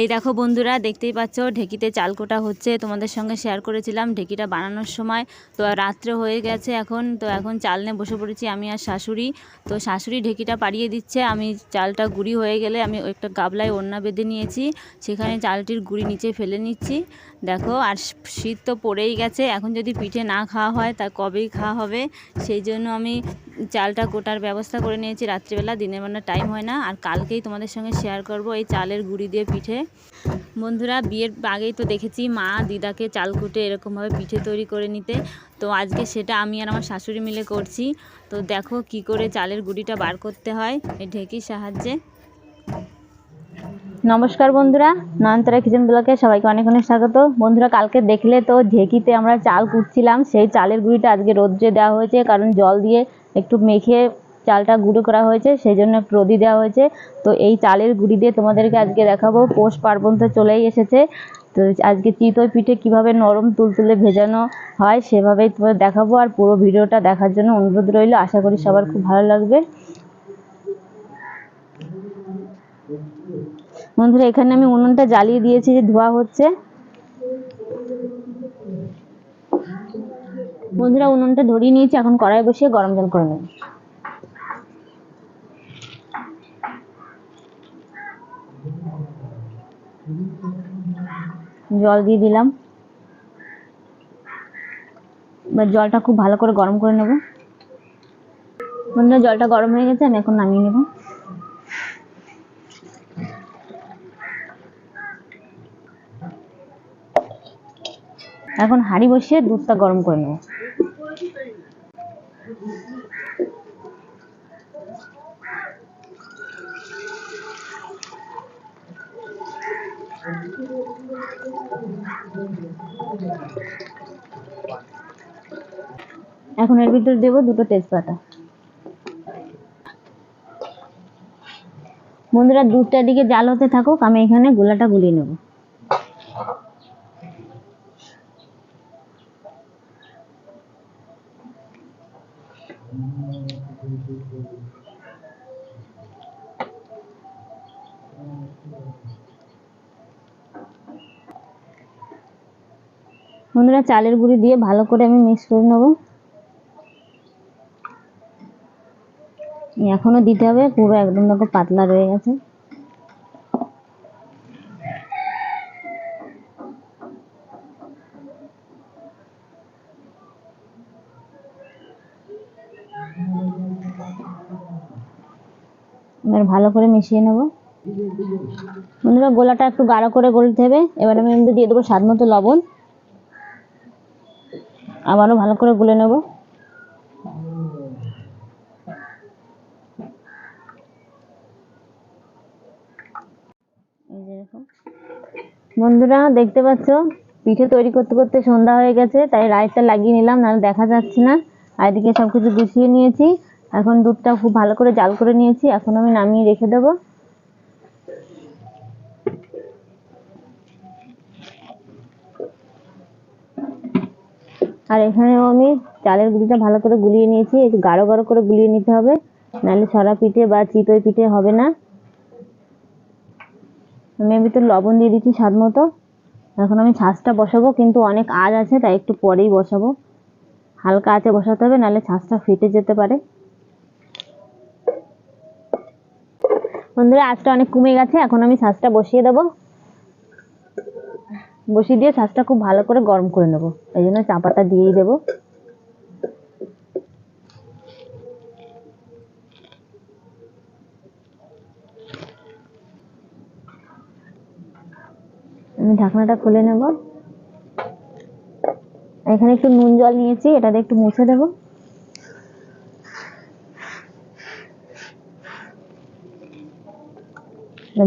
এই দেখো বন্ধুরা, দেখতেই পাচ্ছ, ঢেকিতে চাল কোটা হচ্ছে। তোমাদের সঙ্গে শেয়ার করেছিলাম, ঢেকিটা বানানোর সময়। তো রাত্রে হয়ে গেছে এখন, তো এখন চাল নিয়ে বসে পড়েছি আমি আর শাশুড়ি। তো শাশুড়ি ঢেকিটা পাড়িয়ে দিচ্ছে, আমি চালটা গুঁড়ি হয়ে গেলে আমি একটা গাবলায় ওড়না বেঁধে নিয়েছি। সেখানে চালটির গুঁড়ি নিচে ফেলে নিচ্ছি। দেখো, আর শীত তো পড়েই গেছে, এখন যদি পিঠে না খাওয়া হয়, তা কবেই খাওয়া হবে? সেই জন্য আমি চালটা কোটার ব্যবস্থা করে নিয়েছি। রাত্রিবেলা দিনের বেলা টাইম হয় না। আর কালকেই তোমাদের সঙ্গে শেয়ার করব এই চালের গুঁড়ি দিয়ে পিঠে। বন্ধুরা, বিয়ের আগেই তো দেখেছি মা দিদাকে চাল কুটে এরকমভাবে পিঠে তৈরি করে নিতে। তো আজকে সেটা আমি আর আমার শাশুড়ি মিলে করছি। তো দেখো কি করে চালের গুঁড়িটা বার করতে হয়। এই ঢেকির সাহায্যে। নমস্কার বন্ধুরা, নয়নতারা কিচেন ব্লকে সবাইকে অনেক অনেক স্বাগত। বন্ধুরা, কালকে দেখলে তো ঢেকিতে আমরা চাল কুটছিলাম। সেই চালের গুঁড়িটা আজকে রোদ্রে দেওয়া হয়েছে, কারণ জল দিয়ে একটু মেখে চালটা গুঁড়ো করা হয়েছে সেই জন্য একটু রোদি দেওয়া হয়েছে। তো এই চালের গুঁড়ি দিয়ে তোমাদেরকে আজকে দেখাবো, পৌষ পার্বণ তো চলেই এসেছে। তো আজকে চিতই পিঠে কীভাবে নরম তুলতুলে ভেজানো হয় সেভাবেই তোমাদের দেখাবো, আর পুরো ভিডিওটা দেখার জন্য অনুরোধ রইল। আশা করি সবার খুব ভালো লাগবে। বন্ধুরা, এখানে আমি উনুনটা জ্বালিয়ে দিয়েছি যে ধোয়া হচ্ছে। বন্ধুরা উনুনটা ধরিয়ে নিয়েছি, এখন কড়াই বসিয়ে গরম জল করে নেব। জল দিয়ে দিলাম। এবার জলটা খুব ভালো করে গরম করে নেব। বন্ধুরা, জলটা গরম হয়ে গেছে, আমি এখন নামিয়ে নেব। এখন হাঁড়ি বসিয়ে দুধটা গরম করে নেব। এখন এর ভিতরে দেবো দুটো তেজপাতা। বন্ধুরা, দুধটা দিকে জাল হতে থাকুক, আমি এখানে গোলাটা গুলিয়ে নেব। বন্ধুরা, চালের গুঁড়ি দিয়ে ভালো করে আমি মিক্স করে নেব। এখনও দিতে হবে, পুরো একদম দেখো পাতলা রয়ে গেছে। এবার ভালো করে মিশিয়ে নেব। বন্ধুরা, গোলাটা একটু গাঢ় করে গলতে হবে। এবার আমি দিয়ে দেবো স্বাদ মতো লবণ। আবারও ভালো করে গুলে নেব। বন্ধুরা, দেখতে পাচ্ছ? পিঠে তৈরি করতে করতে সন্ধ্যা হয়ে গেছে, তাই লাইটটা লাগিয়ে নিলাম, নাহলে দেখা যাচ্ছে না। আর এদিকে সব কিছু গুছিয়ে নিয়েছি। এখন দুধটা খুব ভালো করে জাল করে নিয়েছি, এখন আমি নামিয়ে রেখে দেবো। আর এখানেও আমি চালের গুঁড়িটা ভালো করে গুলিয়ে নিয়েছি, একটু গাঢ় গাঢ় করে গুলিয়ে নিতে হবে। নাহলে ছড়া পিঠে বা চিতই পিঠে হবে না। আমি এর ভিতরে লবণ দিয়ে দিচ্ছি স্বাদ মতো। এখন আমি ছাঁচটা বসাবো, কিন্তু অনেক আজ আছে, তাই একটু পরেই বসাবো। হালকা আঁচে বসাতে হবে, নাহলে ছাঁচটা ফেটে যেতে পারে। বন্ধুরা, আঁচটা অনেক কমে গেছে, এখন আমি ছাঁচটা বসিয়ে দেবো। বসিয়ে দিয়ে ছাঁচটা খুব ভালো করে গরম করে নেব। এই জন্য চা পাতা দিয়েই দেবো। আমি ঢাকনাটা খুলে নেব। এখানে একটু নুন জল নিয়েছি এটা দিয়ে একটু মুছে দেবো।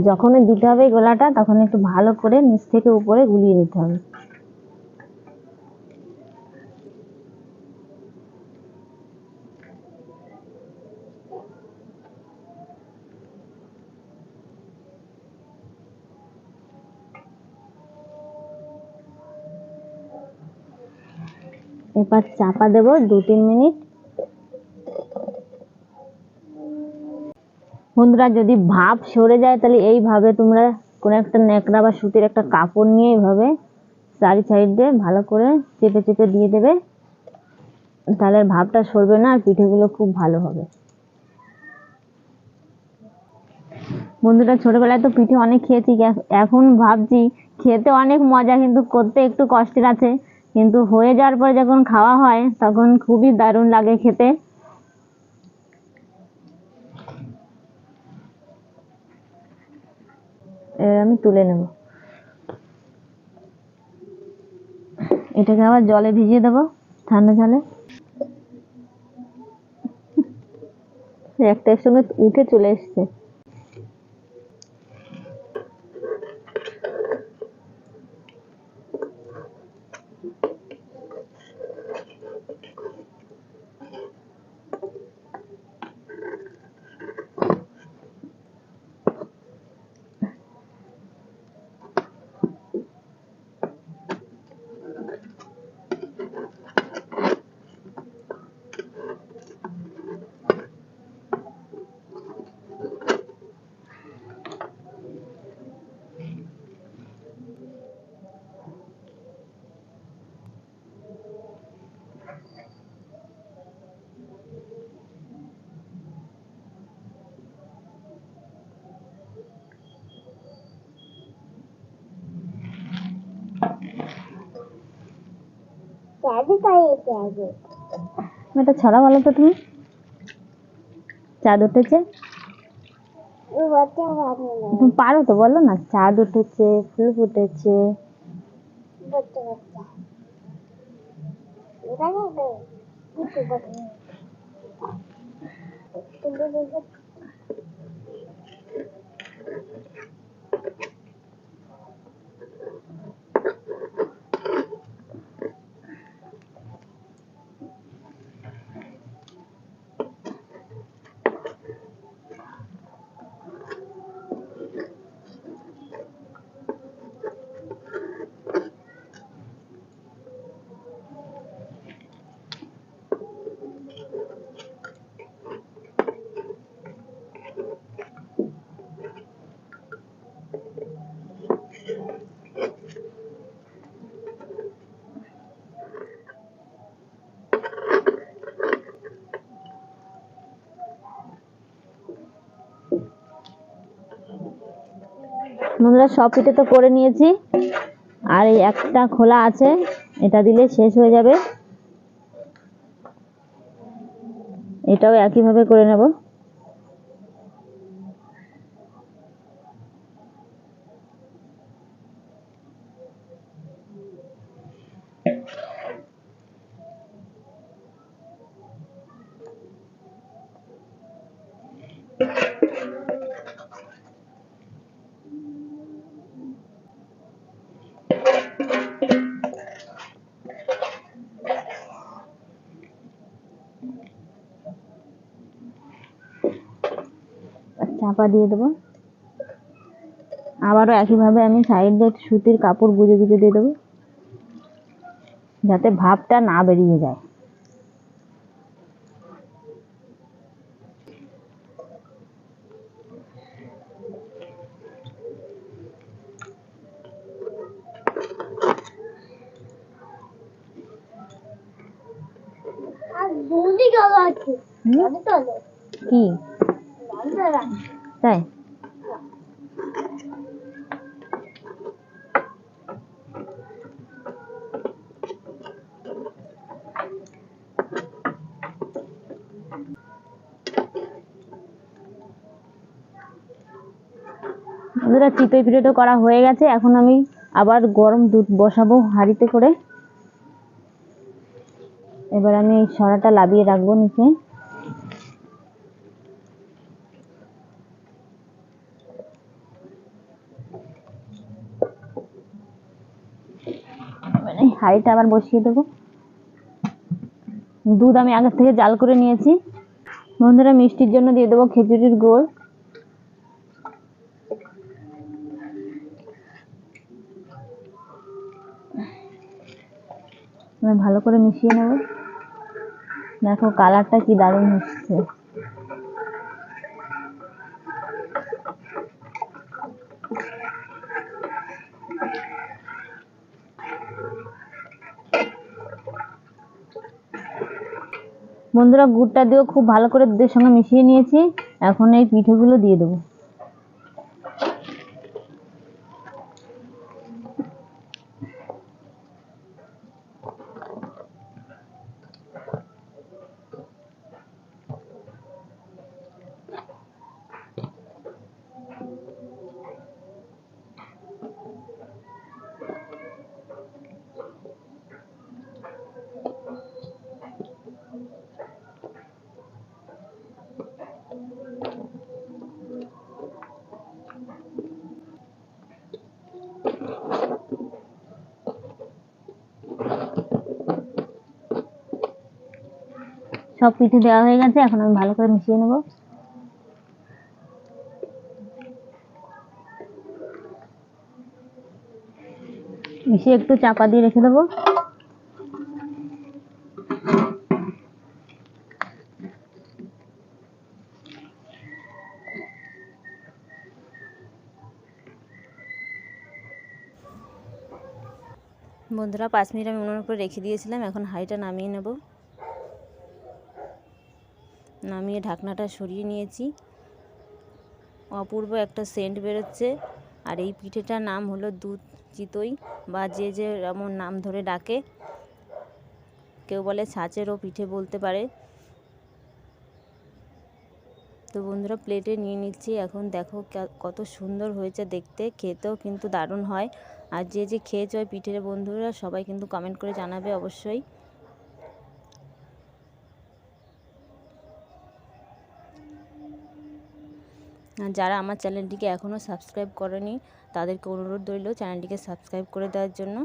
যখনই দিতে হবে গোলাটা, তখন একটু ভালো করে নিচ থেকে উপরে গুলিয়ে নিতে হবে। এবার চাপা দেবো দু তিন মিনিট। বন্ধুরা, যদি ভাপ সরে যায়, তাহলে এইভাবে তোমরা কোনো একটা ন্যাকড়া বা সুতির একটা কাপড় নিয়ে এইভাবে চারি সাইড ভালো করে চেপে চেপে দিয়ে দেবে। তাহলে ভাবটা সরবে না, আর পিঠেগুলো খুব ভালো হবে। বন্ধুরা, ছোটবেলায় তো পিঠে অনেক খেয়েছি। এখ- এখন ভাবছি খেতে অনেক মজা, কিন্তু করতে একটু কষ্টের আছে। কিন্তু হয়ে যাওয়ার পরে যখন খাওয়া হয়, তখন খুবই দারুণ লাগে খেতে এবার আমি তুলে নেব। এটাকে আবার জলে ভিজিয়ে দেবো, ঠান্ডা জলে। একটা সঙ্গে উঠে চলে এসছে। এটা ছড়া বলো তো তুমি। চাঁদ উঠেছে। তুমি পারো তো বলো না চাঁদ উঠেছে ফুল ফুটেছে। বন্ধুরা, সব পিঠে তো করে নিয়েছি। আর এই একটা খোলা আছে, এটা দিলে শেষ হয়ে যাবে। এটাও একইভাবে করে নেব। চাপা দিয়ে দেবো। আবারও একইভাবে আমি সাইড দিয়ে সুতির কাপড় গুজে গুজে দিয়ে দেবো। যাতে ভাবটা না বেরিয়ে যায় হুম? কি তাই বন্ধুরা, চিতই পিঠেটা করা হয়ে গেছে। এখন আমি আবার গরম দুধ বসাবো হাঁড়িতে করে। এবার আমি এই সরাটা লাবিয়ে রাখব নিচে। হাঁড়িটা আবার বসিয়ে দেবো। দুধ আমি আগের থেকে জাল করে নিয়েছি। বন্ধুরা, মিষ্টির জন্য দিয়ে দেবো খেজুরির গুড়। আমি ভালো করে মিশিয়ে নেব। দেখো কালারটা কি দারুণ হচ্ছে। বন্ধুরা, গুড়টা দিয়েও খুব ভালো করে দুধের সঙ্গে মিশিয়ে নিয়েছি। এখন এই পিঠেগুলো দিয়ে দেবো। সব পিঠে দেওয়া হয়ে গেছে, এখন আমি ভালো করে মিশিয়ে নেব। মিশিয়ে একটু চাপা দিয়ে রেখে দেবো। বন্ধুরা, পাঁচ মিনিট আমি উনুনের উপরে রেখে দিয়েছিলাম, এখন হাঁড়িটা নামিয়ে নেব। নামিয়ে ঢাকনাটা সরিয়ে নিয়েছি। অপূর্ব একটা সেন্ট বেরোচ্ছে। আর এই পিঠেটার নাম হলো দুধ চিতই বা যে যে এমন নাম ধরে ডাকে, কেউ বলে ছাঁচেরও পিঠে বলতে পারে। তো বন্ধুরা প্লেটে নিয়ে নিচ্ছি। এখন দেখো কত সুন্দর হয়েছে দেখতে। খেতেও কিন্তু দারুণ হয়। আর যে যে খেয়েছে ওই পিঠের বন্ধুরা সবাই কিন্তু কমেন্ট করে জানাবে অবশ্যই। যারা আমার চ্যানেলটিকে এখনও সাবস্ক্রাইব করেনি তাদেরকে অনুরোধ রইল চ্যানেলটিকে সাবস্ক্রাইব করে দেওয়ার জন্য।